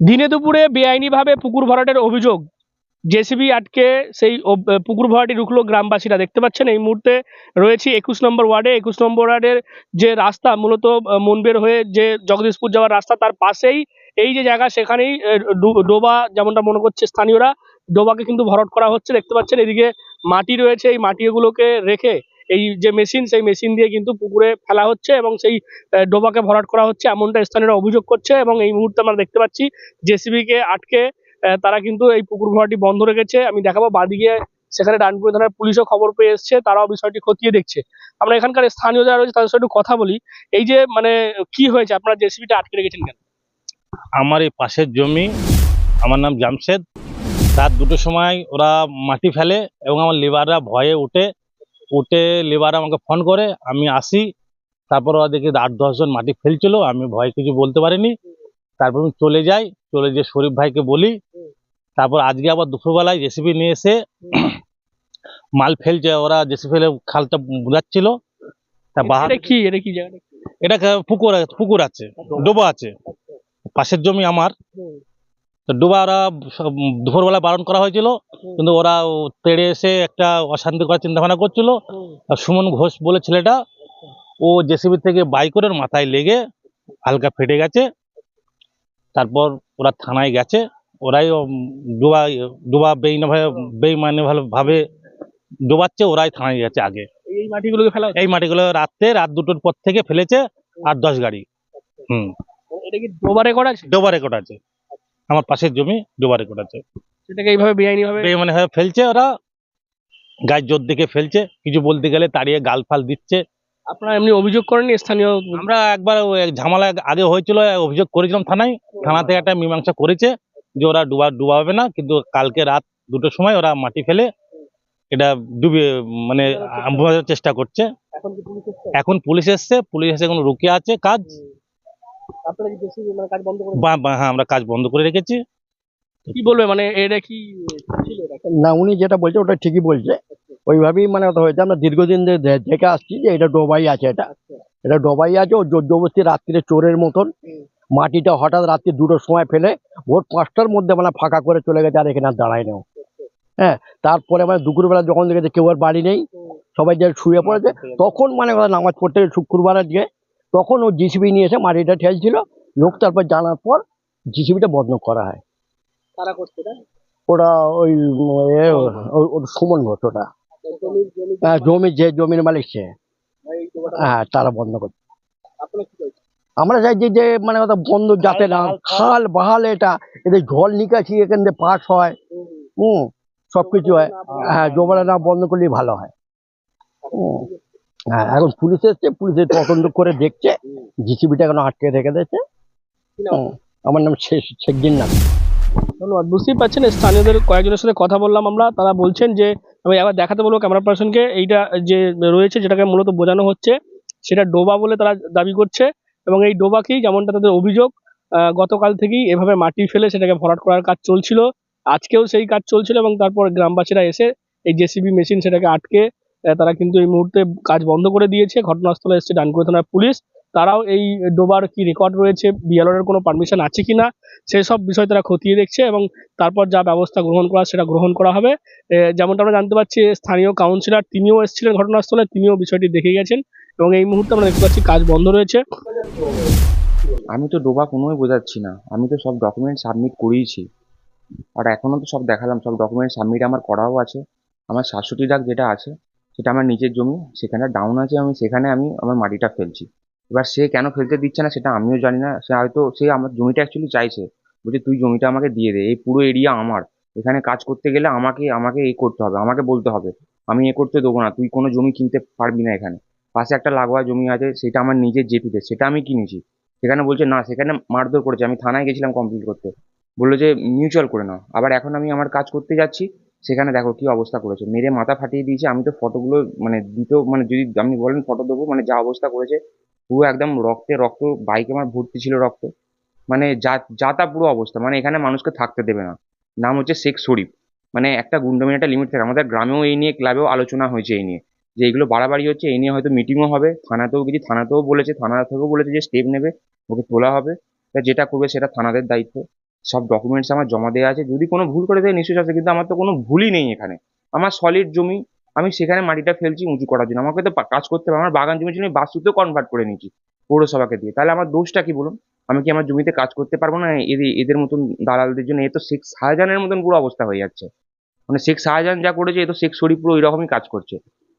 দিনে দুপুরে বেআইনিভাবে পুকুর ভরাটের অভিযোগ। জেসিবি আটকে সেই পুকুর ভরাটি রুখলো গ্রামবাসীরা। দেখতে পাচ্ছেন, এই মুহূর্তে রয়েছি একুশ নম্বর ওয়ার্ডে। একুশ নম্বর ওয়ার্ডের যে রাস্তা, মূলত মনবের হয়ে যে জগদীশপুর যাওয়ার রাস্তা, তার পাশেই এই যে জায়গা, সেখানেই ডোবা যেমনটা মনে করছে স্থানীয়রা, ডোবাকে কিন্তু ভরাট করা হচ্ছে। দেখতে পাচ্ছেন, এদিকে মাটি রয়েছে। এই মাটিগুলোকে রেখে এই যে মেশিন সেই মেশিন দিয়ে কিন্তু পুকুরে ফেলা হচ্ছে এবং সেই ডোবাকে ভরাট করা হচ্ছে এমনটা স্থানীয়রা অভিযোগ করছে এবং এই মুহূর্তে আমরা দেখতে পাচ্ছি জেসিবি কে আটকে তারা কিন্তু এই পুকুর ভরাটি বন্ধ রেখেছে। আমি দেখাবো বাদিকে, সেখানে ডানপুর থানার পুলিশও খবর পেয়ে এসছে, তারাও বিষয়টি খতিয়ে দেখছে। আমরা এখানকার স্থানীয় যারা রয়েছে তাদের সাথে একটু কথা বলি। এই যে মানে কি হয়েছে? আপনারা জেসিবিটা আটকে রেখেছেন কেন? আমার এই পাশের জমি, আমার নাম জামশেদ। রাত দুটোর সময় ওরা মাটি ফেলে এবং আমার লেবাররা ভয়ে উঠে উঠে লেবার আমাকে ফোন করে আমি আসি তারপর দেখি আট দশজন মাটি ফেলছিল আমি ভয় কিছু বলতে পারিনি। তারপর আমি চলে যাই চলে গিয়ে শরীফ ভাইকে বলি। তারপর আজকে আবার দুপুরবেলায় জেসিবি নিয়ে এসে মাল ফেলছে ওরা জেসিবি ফেলে খালটা বুঝাচ্ছিল তা বাহার এটা কি? এটা কি জায়গাটা? এটা পুকুর আছে- পুকুর আছে ডোবা আছে। পাশের জমি আমার। তো ডোবা ওরা দুপুরবেলা বারণ করা হয়েছিল। কিন্তু ওরা তেড়ে এসে একটা অশান্তি করার চিন্তা ভাবনা করছিল আর সুমন ঘোষ বলে ছেলেটা ও জেসিবি থেকে বাই করে মাথায় লেগে হালকা ফেটে গেছে। তারপর ওরা থানায় গেছে। ওরাই ডোবা ডোবা বেইনা ভাবে বেইমানে ভালো ভাবে ডোবাচ্ছে ওরাই থানায় গেছে আগে। এই মাটিগুলোকে ফেলা এই মাটিগুলো রাত্রে রাত দুটোর পর থেকে ফেলেছে আর দশ গাড়ি। হুম। এটা কি ডোবা রেকর্ড আছে? ডোবা রেকর্ড আছে। আমার পাশের জমি ডোবা রেকর্ড আছে। সেটাকে এইভাবে বেআইনি ভাবে বেইমানে ফেলছে ওরা। গায়ের জোর দিকে ফেলছে। কিছু বলতে গেলে তাড়িয়ে গাল ফাল দিচ্ছে। আপনারা এমনি অভিযোগ করেননি স্থানীয় আমরা একবার ঝামেলা আগে হয়েছিল অভিযোগ করেছিলাম থানায়। থানা থেকে একটা মীমাংসা করেছে যে ওরা ডুবা ডুবাবে না কিন্তু কালকে রাত দুটোর সময় ওরা মাটি ফেলে এটা ডুবে মানে বোঝার চেষ্টা করছে। এখন পুলিশ এসছে? পুলিশ এসে এখন রুকিয়ে আছে কাজ। মানে কাজ বন্ধ করে বা- বা- হ্যাঁ আমরা কাজ বন্ধ করে রেখেছি। কি বলবে? মানে এটা কি ছিল এটা? না উনি যেটা বলছে ওটা ঠিকই বলছে। ওইভাবেই মানে ওটা হয়েছে। আমরা দীর্ঘদিন ধরে দে- দেখে আসছি যে এটা ডোবাই আছে এটা। এটা ডোবাই আছে ও জোর জবরদস্তি রাত্রিরে চোরের মতন। মাটিটা হঠাৎ রাত্রি দুটোর সময় ফেলে ভোর পাঁচটার মধ্যে মানে ফাঁকা করে চলে গেছে আর এখানে আর দাঁড়ায় নেও হ্যাঁ তারপরে মানে দুপুরবেলা যখন দেখেছে কেউ আর বাড়ি নেই সবাই যে শুয়ে পড়েছে তখন মানে ওরা নামাজ পড়তে গেছে শুক্রবার আজকে। তখন ও জিসিবি নিয়ে এসে মাটিটা ঠেলছিল। লোক তারপর জানার পর জিসিবিটা বন্ধ করা হয়। কারা করছে এটা ওরা ওই সুমন ঘোষ ওটা। জমি হ্যাঁ, যে জমির মালিক সে। হ্যাঁ তারা বন্ধ করছে আমরা চাইছি যে মানে ওটা বন্ধ যাতে না খাল বাহাল এটা। এদের জল নিকাশি এখান থেকে পাস হয়। হুম সবকিছু হয়। হ্যাঁ জমাটা না বন্ধ করলেই ভালো হয়। হুম। হ্যাঁ এখন পুলিশ এসছে পুলিশে তদন্ত করে দেখছে। জিসিবিটা এখন আটকে রেখে দিয়েছে। আমার নাম শেখ শেখদিন নাম। ধন্যবাদ। বুঝতেই পারছেন, স্থানীয়দের কয়েকজনের সাথে কথা বললাম আমরা। তারা বলছেন যে, আমি একবার দেখাতে বলব ক্যামেরা পার্সনকে এইটা যে রয়েছে, যেটাকে মূলত বোঝানো হচ্ছে, সেটা ডোবা বলে তারা দাবি করছে। এবং এই ডোবাকেই যেমনটা তাদের অভিযোগ গতকাল থেকেই এভাবে মাটি ফেলে সেটাকে ভরাট করার কাজ চলছিল। আজকেও সেই কাজ চলছিল এবং তারপর গ্রামবাসীরা এসে এই জেসিবি মেশিন সেটাকে আটকে তারা কিন্তু এই মুহূর্তে কাজ বন্ধ করে দিয়েছে। ঘটনাস্থলে এসেছে ডানকুড়ি থানার পুলিশ। তারাও এই ডোবার কি রেকর্ড রয়েছে বিএলওর কোনো পারমিশন আছে কিনা সেসব বিষয় তারা খতিয়ে দেখছে এবং তারপর যা ব্যবস্থা গ্রহণ করা সেটা গ্রহণ করা হবে। যেমনটা আমরা জানতে পারছি, স্থানীয় কাউন্সিলর তিনিও এসেছিলেন ঘটনাস্থলে, তিনিও বিষয়টি দেখে গেছেন এবং এই মুহূর্তে আমরা দেখতে পাচ্ছি কাজ বন্ধ রয়েছে। আমি তো ডোবা কোনোই বোঝাচ্ছি না, আমি তো সব ডকুমেন্ট সাবমিট করিয়েছি। আর এখনও তো সব দেখালাম, সব ডকুমেন্ট সাবমিট আমার করাও আছে, আমার সাতষট্টি ডাক যেটা আছে, সেটা আমার নিজের জমি, সেখানে ডাউন আছে আমি, সেখানে আমি আমার মাটিটা ফেলছি। এবার সে কেন ফেলতে দিচ্ছে না সেটা আমিও জানি না। সে হয়তো, সে আমার জমিটা অ্যাকচুয়ালি চাইছে। বলছে, তুই জমিটা আমাকে দিয়ে দে। এই পুরো এরিয়া আমার। এখানে কাজ করতে গেলে আমাকে আমাকে এ করতে হবে, আমাকে বলতে হবে। আমি এ করতে দেবো না। তুই কোনো জমি কিনতে পারবি না এখানে। পাশে একটা লাগোয়া জমি আছে, সেটা আমার নিজের জেটুতে সেটা আমি কিনেছি। সেখানে বলছে, না, সেখানে মারধর করেছে। আমি থানায় গেছিলাম কমপ্লিট করতে। বলল যে মিউচুয়াল করে নাও। আবার এখন আমি আমার কাজ করতে যাচ্ছি। সেখানে দেখো কি অবস্থা করেছে। মেরে মাথা ফাটিয়ে দিয়েছে। আমি তো ফটোগুলো মানে দিতেও মানে যদি আপনি বলেন ফটো দেবো মানে যা অবস্থা করেছে পুরো একদম রক্তে, রক্ত বাইক আমার ভর্তি ছিল রক্ত। মানে যা যা তা পুরো অবস্থা। মানে এখানে মানুষকে থাকতে দেবে না। নাম হচ্ছে শেখ শরীফ। মানে একটা গুন্ডামির একটা লিমিট থাকে। আমাদের গ্রামেও এই নিয়ে ক্লাবেও আলোচনা হয়েছে এই নিয়ে। যে এগুলো বাড়াবাড়ি হচ্ছে, এই নিয়ে হয়তো মিটিংও হবে। থানাতেও গেছি, থানাতেও বলেছে, থানা থেকেও বলেছে যে স্টেপ নেবে, ওকে তোলা হবে। তা যেটা করবে সেটা থানাদের দায়িত্ব। সব ডকুমেন্টস আমার জমা দেওয়া আছে। যদি কোনো ভুল করে দেয়, নিশ্চয়ই আছে কিন্তু আমার তো কোনো ভুলই নেই এখানে। আমার সলিড জমি আমি সেখানে মাটিটা ফেলছি উঁচু করার জন্য। আমাকে তো কাজ করতে হবে। আমার বাগান জমি ছিল, আমি বাস্তুতেও কনভার্ট করে নিয়েছি পৌরসভাকে দিয়ে। তাহলে আমার দোষটা কি বলুন? আমি কি আমার জমিতে কাজ করতে পারব না? এদের এদের মতন দালালদের জন্য এ তো শেখ শাহজাহানের মতন পুরো অবস্থা হয়ে যাচ্ছে। মানে শেখ শাহজাহান যা করেছে, এ তো শেখ শরীফ পুরো ওইরকমই কাজ করছে।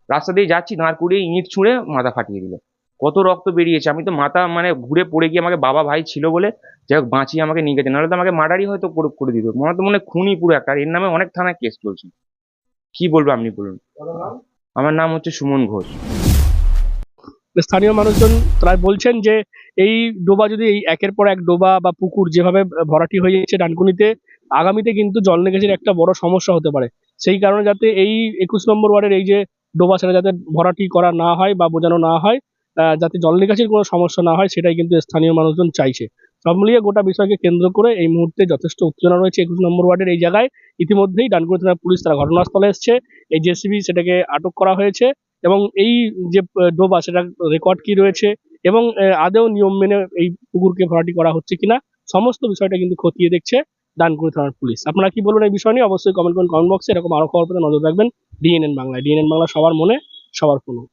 রাস্তা দিয়ে যাচ্ছি, দাঁড় করিয়ে ইঁট ছুঁড়ে মাথা ফাটিয়ে দিল। কত রক্ত বেরিয়েছে। আমি তো মাথা মানে ঘুরে পড়ে গিয়ে আমাকে বাবা ভাই ছিল বলে যাই হোক বাঁচিয়ে আমাকে নিয়ে গেছে। নাহলে তো আমাকে মার্ডারই হয়তো করে দিত। মনে তো মনে হয় খুনি পুরো একটা। এর নামে অনেক থানায় কেস চলছে। কি বলব আপনি বলুন। আমার নাম হচ্ছে সুমন ঘোষ। স্থানীয় মানুষজন তারা বলছেন যে এই ডোবা যদি এই একের পর এক ডোবা বা পুকুর যেভাবে ভরাটি হয়ে যাচ্ছে ডানকুনিতে, আগামীতে কিন্তু জল নিকাশির একটা বড় সমস্যা হতে পারে। সেই কারণে যাতে এই একুশ নম্বর ওয়ার্ডের এই যে ডোবা সেটা যাতে ভরাটি করা না হয় বা বোঝানো না হয় যাতে জল নিকাশির কোনো সমস্যা না হয়, সেটাই কিন্তু স্থানীয় মানুষজন চাইছে। সব মিলিয়ে গোটা বিষয়কে কেন্দ্র করে এই মুহূর্তে যথেষ্ট উত্তেজনা রয়েছে একুশ নম্বর ওয়ার্ডের এই জায়গায়। ইতিমধ্যেই ডানকুড়ি থানার পুলিশ তারা ঘটনাস্থলে এসছে। এই জেসিবি সেটাকে আটক করা হয়েছে এবং এই যে ডোবা সেটা রেকর্ড কি রয়েছে এবং আদেও নিয়ম মেনে এই পুকুরকে ভরাটি করা হচ্ছে কিনা সমস্ত বিষয়টা কিন্তু খতিয়ে দেখছে ডানকুড়ি থানার পুলিশ। আপনারা কি বলবেন এই বিষয় নিয়ে? অবশ্যই কমেন্ট করুন কমেন্ট বক্সে এরকম আরও খবর পেতে নজর রাখবেন। ডিএনএন বাংলায়। ডিএনএন বাংলা সবার মনে, সবার ফোনে।